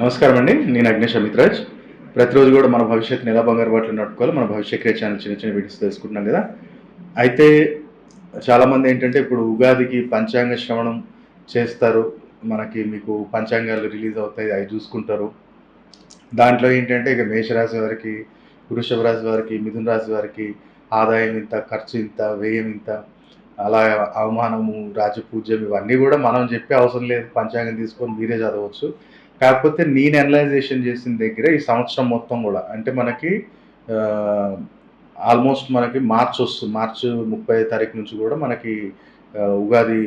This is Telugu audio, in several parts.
నమస్కారం అండి నేను అగ్నేష్ అమిత్రాజ్. ప్రతిరోజు కూడా మన భవిష్యత్తుని ఎలా బంగారు బాటలు నడుపుకోవాలి. మన భవిష్యత్ క్రియ ఛానల్ చిన్న చిన్న వీడియోస్ తెలుసుకుంటున్నాం కదా. అయితే చాలామంది ఏంటంటే ఇప్పుడు ఉగాదికి పంచాంగ శ్రవణం చేస్తారు. మనకి మీకు పంచాంగాలు రిలీజ్ అవుతాయి అవి చూసుకుంటారు. దాంట్లో ఏంటంటే ఇక మేషరాశి వారికి వృషభ రాశి వారికి మిథున రాశి వారికి ఆదాయం ఇంత ఖర్చు ఇంత వ్యయం ఇంత అలా అవమానము రాజపూజ్యం ఇవన్నీ కూడా మనం చెప్పే అవసరం లేదు. పంచాంగం తీసుకొని మీరే చదవచ్చు. కాకపోతే నేను అనలైజేషన్ చేసిన దగ్గర ఈ సంవత్సరం మొత్తం కూడా అంటే మనకి ఆల్మోస్ట్ మనకి మార్చ్ వస్తుంది మార్చ్ ముప్పై తారీఖు నుంచి కూడా మనకి ఉగాది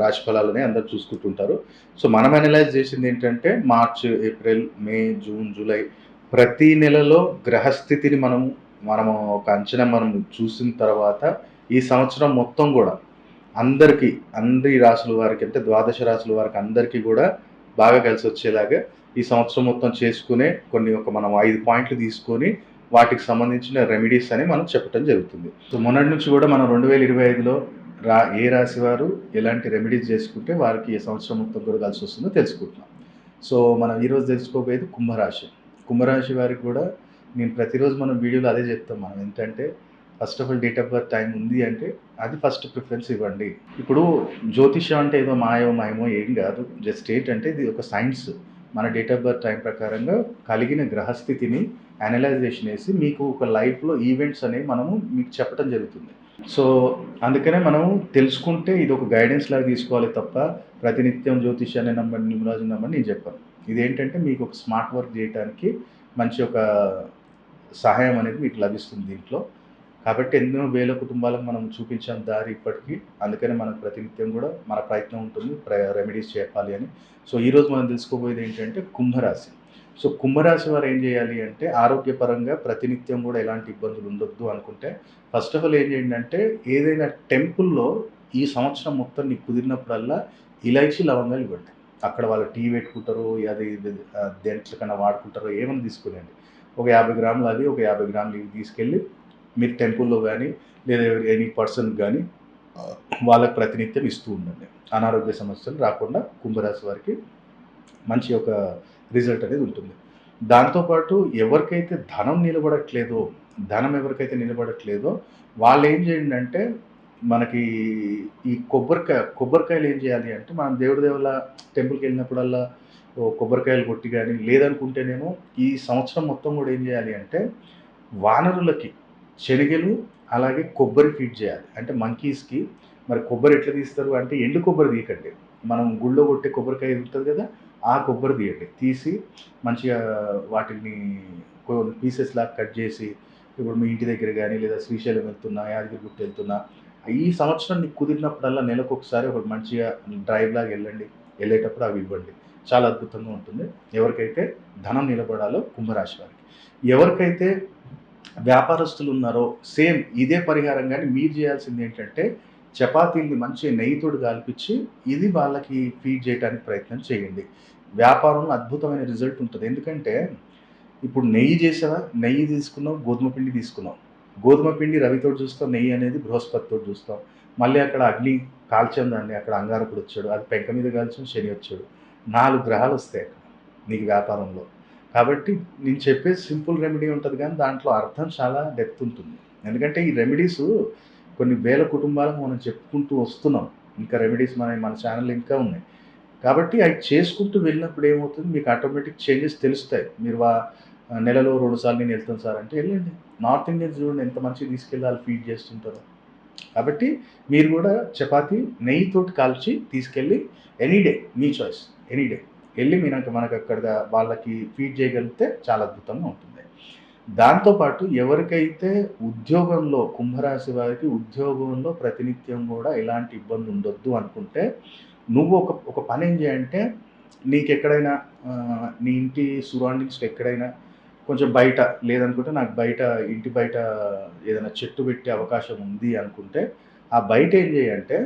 రాశి ఫలాలని అందరు చూసుకుంటుంటారు. సో మనం అనలైజ్ చేసింది ఏంటంటే March April May June July ప్రతి నెలలో గ్రహస్థితిని మనం మనం ఒక అంచనా మనం చూసిన తర్వాత ఈ సంవత్సరం మొత్తం కూడా అందరికీ అందరి రాసుల వారికి అంటే ద్వాదశ రాసుల వారికి అందరికీ కూడా బాగా కలిసి వచ్చేలాగా ఈ సంవత్సరం మొత్తం చేసుకునే కొన్ని ఒక మనం ఐదు పాయింట్లు తీసుకొని వాటికి సంబంధించిన రెమెడీస్ అని మనం చెప్పడం జరుగుతుంది. సో మొన్నటి నుంచి కూడా మనం రెండు వేల ఇరవై ఐదులో రా ఏ రాశి వారు ఎలాంటి రెమెడీస్ చేసుకుంటే వారికి ఈ సంవత్సరం మొత్తం కూడా కలిసి వస్తుందో తెలుసుకుంటున్నాం. సో మనం ఈరోజు తెలుసుకోబోయేది కుంభరాశి. కుంభరాశి వారికి కూడా నేను ప్రతిరోజు మనం వీడియోలో అదే చెప్తాం మనం. ఏంటంటే first of all date of birth time ఉంది అంటే అది ఫస్ట్ ప్రిఫరెన్స్ ఇవ్వండి. ఇప్పుడు జ్యోతిష అంటే ఏదో మాయో మాయమో ఏం కాదు. జస్ట్ ఏంటంటే ఇది ఒక సైన్స్. మన డేట్ ఆఫ్ బర్త్ టైం ప్రకారంగా కలిగిన గ్రహస్థితిని అనలైజేషన్ వేసి మీకు ఒక లైఫ్లో ఈవెంట్స్ అనేవి మనము మీకు చెప్పడం జరుగుతుంది. సో అందుకనే మనము తెలుసుకుంటే ఇది ఒక గైడెన్స్ లాగా తీసుకోవాలి తప్ప ప్రతినిత్యం జ్యోతిష్యాన్ని నమ్మండి నిమరాజు నమ్మండి నేను చెప్పాను. ఇదేంటంటే మీకు ఒక స్మార్ట్ వర్క్ చేయడానికి మంచి ఒక సహాయం అనేది మీకు లభిస్తుంది దీంట్లో. కాబట్టి ఎన్నో వేల కుటుంబాలకు మనం చూపించాం దారి ఇప్పటికీ. అందుకనే మనకు ప్రతినిత్యం కూడా మన ప్రయత్నం ఉంటుంది రెమెడీస్ చెప్పాలి అని. సో ఈరోజు మనం తెలుసుకోబోయేది ఏంటంటే కుంభరాశి. సో కుంభరాశి వారు ఏం చేయాలి అంటే ఆరోగ్యపరంగా ప్రతినిత్యం కూడా ఎలాంటి ఇబ్బందులు ఉండొద్దు అనుకుంటే ఫస్ట్ ఆఫ్ ఆల్ ఏం చేయండి అంటే ఏదైనా టెంపుల్లో ఈ సంవత్సరం మొత్తం నీకు కుదిరినప్పుడల్లా ఇలాచి లవంగాలు ఇవ్వండి. అక్కడ వాళ్ళు టీ పెట్టుకుంటారు అది దేంట్లకన్నా వాడుకుంటారో ఏమైనా తీసుకునేయండి ఒక యాభై గ్రాములు అది ఒక యాభై గ్రాములు ఇవి తీసుకెళ్ళి మీరు టెంపుల్లో కానీ లేదా ఎనీ పర్సన్ కానీ వాళ్ళకి ప్రతినిత్యం ఇస్తూ ఉండండి. అనారోగ్య సమస్యలు రాకుండా కుంభరాశి వారికి మంచి ఒక రిజల్ట్ అనేది ఉంటుంది. దాంతోపాటు ఎవరికైతే ధనం నిలబడట్లేదో ధనం ఎవరికైతే నిలబడట్లేదో వాళ్ళు ఏం చేయండి అంటే మనకి ఈ కొబ్బరికాయ కొబ్బరికాయలు ఏం చేయాలి అంటే మనం దేవుడి దేవుళ్ళ టెంపుల్కి వెళ్ళినప్పుడల్లా కొబ్బరికాయలు కొట్టి కానీ లేదనుకుంటేనేమో ఈ సంవత్సరం మొత్తం కూడా ఏం చేయాలి అంటే వానరులకి శనగలు అలాగే కొబ్బరి ఫీడ్ చేయాలి. అంటే మంకీస్కి మరి కొబ్బరి ఎట్లా తీస్తారు అంటే ఎండు కొబ్బరి తీయకండి. మనం గుళ్ళో కొట్టే కొబ్బరికాయ ఉంటుంది కదా ఆ కొబ్బరి తీయండి. తీసి మంచిగా వాటిని పీసెస్ లాగా కట్ చేసి ఇప్పుడు మీ ఇంటి దగ్గర కానీ లేదా శ్రీశైలం వెళ్తున్నా యాదగిరిగుట్ట వెళ్తున్నా ఈ సంవత్సరం నీకు కుదిరినప్పుడల్లా నెలకు ఒకసారి ఒక మంచిగా డ్రైవ్ లాగా వెళ్ళండి. వెళ్ళేటప్పుడు అవి ఇవ్వండి. చాలా అద్భుతంగా ఉంటుంది. ఎవరికైతే ధనం నిలబడాలో కుంభరాశి వారికి. ఎవరికైతే వ్యాపారస్తులు ఉన్నారో సేమ్ ఇదే పరిహారం కానీ మీరు చేయాల్సింది ఏంటంటే చపాతీల్ని మంచి నెయ్యితోడు కాల్పించి ఇది వాళ్ళకి ఫీడ్ చేయడానికి ప్రయత్నం చేయండి. వ్యాపారంలో అద్భుతమైన రిజల్ట్ ఉంటుంది. ఎందుకంటే ఇప్పుడు నెయ్యి చేసావా? నెయ్యి తీసుకున్నావు గోధుమ పిండి తీసుకున్నావు. గోధుమ పిండి రవితో చూస్తాం నెయ్యి అనేది బృహస్పతితో చూస్తాం మళ్ళీ అక్కడ అగ్ని కాల్చాం దాన్ని అక్కడ అంగారకుడు వచ్చాడు. అది పెంక మీద కాల్చాం శని వచ్చాడు. నాలుగు గ్రహాలు వస్తాయి అక్కడ నీకు వ్యాపారంలో. కాబట్టి నేను చెప్పే సింపుల్ రెమెడీ ఉంటుంది కానీ దాంట్లో అర్థం చాలా డెప్త్ ఉంటుంది. ఎందుకంటే ఈ రెమెడీస్ కొన్ని వేల కుటుంబాలకు మనం చెప్పుకుంటూ వస్తున్నాం. ఇంకా రెమెడీస్ మన మన ఛానల్ ఇంకా ఉన్నాయి. కాబట్టి అవి చేసుకుంటూ వెళ్ళినప్పుడు ఏమవుతుంది? మీకు ఆటోమేటిక్ చేంజెస్ తెలుస్తాయి. మీరు వా నెలలో రెండు సార్లు నేను వెళ్తాను సార్ అంటే వెళ్ళండి. నార్త్ ఇండియన్స్ చూడండి ఎంత మంచిగా తీసుకెళ్ళాలి ఫీడ్ చేస్తుంటారు. కాబట్టి మీరు కూడా చపాతీ నెయ్యితోటి కాల్చి తీసుకెళ్ళి ఎనీ డే మీ చాయిస్ ఎనీ డే. వెళ్ళి మీనాక మనకు అక్కడ వాళ్ళకి ఫీడ్ చేయగలిగితే చాలా అద్భుతంగా ఉంటుంది. దాంతోపాటు ఎవరికైతే ఉద్యోగంలో కుంభరాశి వారికి ఉద్యోగంలో ప్రతినిత్యం కూడా ఎలాంటి ఇబ్బంది ఉండొద్దు అనుకుంటే నువ్వు ఒక ఒక పని ఏం చేయంటే నీకు ఎక్కడైనా నీ ఇంటి సరౌండింగ్స్లో ఎక్కడైనా కొంచెం బయట లేదనుకుంటే నాకు బయట ఇంటి బయట ఏదైనా చెట్టు పెట్టే అవకాశం ఉంది అనుకుంటే ఆ బయట ఏం చేయంటే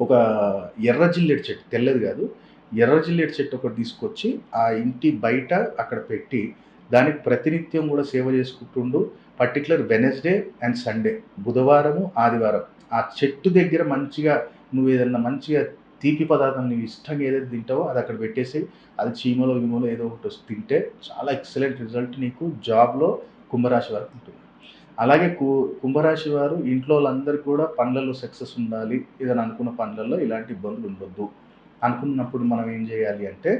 ఒక ఎర్ర జిల్లెడు చెట్టు తెల్లది కాదు ఎర్ర జిల్లెడు చెట్టు ఒకటి తీసుకొచ్చి ఆ ఇంటి బయట అక్కడ పెట్టి దానికి ప్రతినిత్యం కూడా సేవ చేసుకుంటుండు. పర్టికులర్ వెనస్డే అండ్ సండే బుధవారము ఆదివారం. ఆ చెట్టు దగ్గర మంచిగా నువ్వు ఏదన్నా మంచిగా తీపి పదార్థం నువ్వు ఇష్టంగా ఏదైతే తింటావో అది అక్కడ పెట్టేసి అది చీమలో విమలో ఏదో ఒకటి వస్తే తింటే చాలా ఎక్సలెంట్ రిజల్ట్ నీకు జాబ్లో కుంభరాశి వరకు ఉంటుంది. అలాగే కు కుంభరాశి వారు ఇంట్లో వాళ్ళందరికీ కూడా పనులలో సక్సెస్ ఉండాలి. ఏదైనా అనుకున్న పనులలో ఇలాంటి ఇబ్బందులు ఉండొద్దు. అనుకున్నప్పుడు మనం ఏం చేయాలి అంటే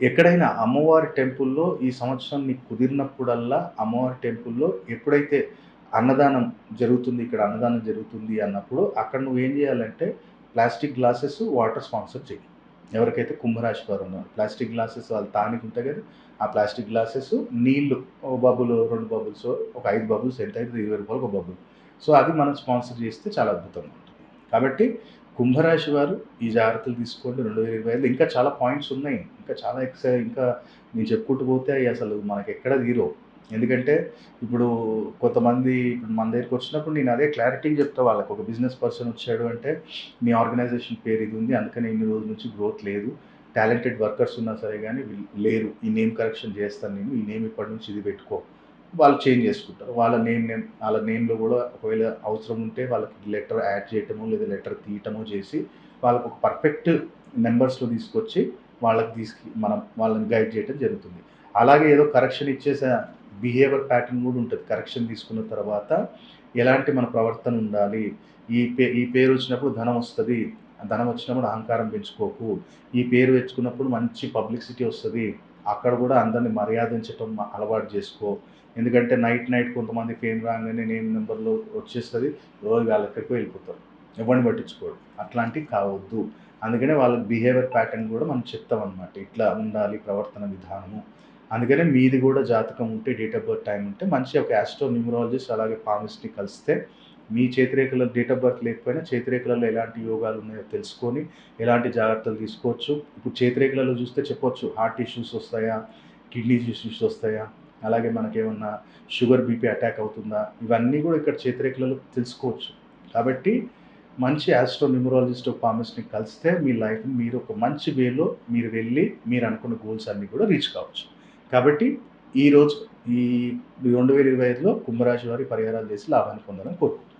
ఎక్కడైనా అమ్మవారి టెంపుల్లో ఈ సంవత్సరం నీకు కుదిరినప్పుడల్లా అమ్మవారి టెంపుల్లో ఎప్పుడైతే అన్నదానం జరుగుతుంది ఇక్కడ అన్నదానం జరుగుతుంది అన్నప్పుడు అక్కడ నువ్వు ఏం చేయాలంటే ప్లాస్టిక్ గ్లాసెస్ వాటర్ స్పాన్సర్ చేయి ఎవరికైతే కుంభరాశి వారు ఉన్నారు ప్లాస్టిక్ గ్లాసెస్ వాళ్ళు తానికి ఉంటాయి కదా ఆ ప్లాస్టిక్ గ్లాసెస్ నీళ్ళు ఓ బబుల్ రెండు బబుల్స్ ఒక ఐదు బబుల్స్ ఎంత అయితే ఇరవై రూపాయలు ఒక బబుల్. సో అది మనం స్పాన్సర్ చేస్తే చాలా అద్భుతంగా ఉంటుంది. కాబట్టి కుంభరాశి వారు ఈ జాగ్రత్తలు తీసుకోండి. రెండు వేల ఇరవై ఐదు ఇంకా చాలా పాయింట్స్ ఉన్నాయి. ఇంకా చాలా ఎక్సై ఇంకా నేను చెప్పుకుంటూ పోతే అవి అసలు మనకి ఎక్కడ తీరో ఎందుకంటే ఇప్పుడు కొంతమంది ఇప్పుడు మన దగ్గరికి వచ్చినప్పుడు నేను అదే క్లారిటీగా చెప్తా వాళ్ళకి. ఒక బిజినెస్ పర్సన్ వచ్చాడు అంటే మీ ఆర్గనైజేషన్ పేరు ఇది ఉంది. అందుకని ఇన్ని రోజుల నుంచి గ్రోత్ లేదు. టాలెంటెడ్ వర్కర్స్ ఉన్నా సరే కానీ లేరు. ఈ నేమ్ కరెక్షన్ చేస్తాను నేను. ఈ నేమ్ ఇప్పటి నుంచి ఇది పెట్టుకో. వాళ్ళు చేంజ్ చేసుకుంటారు. వాళ్ళ నేమ్ నేమ్ వాళ్ళ నేమ్లో కూడా ఒకవేళ అవసరం ఉంటే వాళ్ళకి లెటర్ యాడ్ చేయటము లేదా లెటర్ తీయటము చేసి వాళ్ళకు ఒక పర్ఫెక్ట్ నెంబర్స్లో తీసుకొచ్చి వాళ్ళకి తీసుకు మనం వాళ్ళని గైడ్ చేయడం జరుగుతుంది. అలాగే ఏదో కరెక్షన్ ఇచ్చేసే బిహేవియర్ ప్యాటర్న్ కూడా ఉంటుంది. కరెక్షన్ తీసుకున్న తర్వాత ఎలాంటి మన ప్రవర్తన ఉండాలి? ఈ పే ఈ పేరు వచ్చినప్పుడు ధనం వస్తుంది. ధనం వచ్చినప్పుడు అహంకారం పెంచుకోకు. ఈ పేరు తెచ్చుకున్నప్పుడు మంచి పబ్లిసిటీ వస్తుంది. అక్కడ కూడా అందరిని మర్యాదించటం అలవాటు చేసుకో. ఎందుకంటే నైట్ నైట్ కొంతమంది ఫేమ్ రాగానే నేమ్ నెంబర్లో వచ్చేస్తుంది. రోజు వాళ్ళ ఎక్కడికో వెళ్ళిపోతారు. ఎవరిని పట్టించుకోడు అట్లాంటివి కావద్దు. అందుకనే వాళ్ళకి బిహేవియర్ ప్యాటర్న్ కూడా మనం చెప్తాం అనమాట ఇట్లా ఉండాలి ప్రవర్తన విధానము. అందుకనే మీది కూడా జాతకం ఉంటే డేట్ ఆఫ్ బర్త్ టైం ఉంటే మంచి ఒక యాస్ట్రో న్యూమరాలజిస్ట్ అలాగే పామిస్ట్ని కలిస్తే మీ చేతిరేఖలో డేట్ ఆఫ్ బర్త్ లేకపోయినా చేతిరేఖలలో ఎలాంటి యోగాలు ఉన్నాయో తెలుసుకొని ఎలాంటి జాగ్రత్తలు తీసుకోవచ్చు. ఇప్పుడు చేతిరేఖలలో చూస్తే చెప్పొచ్చు హార్ట్ ఇష్యూస్ వస్తాయా కిడ్నీ ఇష్యూస్ వస్తాయా అలాగే మనకేమన్నా షుగర్ బీపీ అటాక్ అవుతుందా ఇవన్నీ కూడా ఇక్కడ చేతిరేఖలలో తెలుసుకోవచ్చు. కాబట్టి మంచి యాస్ట్రో న్యూమరాలజిస్ట్ ఫార్మస్ని కలిస్తే మీ లైఫ్ మీరు ఒక మంచి వేలో మీరు వెళ్ళి మీరు అనుకున్న గోల్స్ అన్నీ కూడా రీచ్ కావచ్చు. కాబట్టి ఈరోజు ఈ రెండు వేల ఇరవై ఐదులో కుంభరాశి వారి పరిహారాలు చేసి లాభాన్ని పొందాలని కోరుకుంటున్నాను.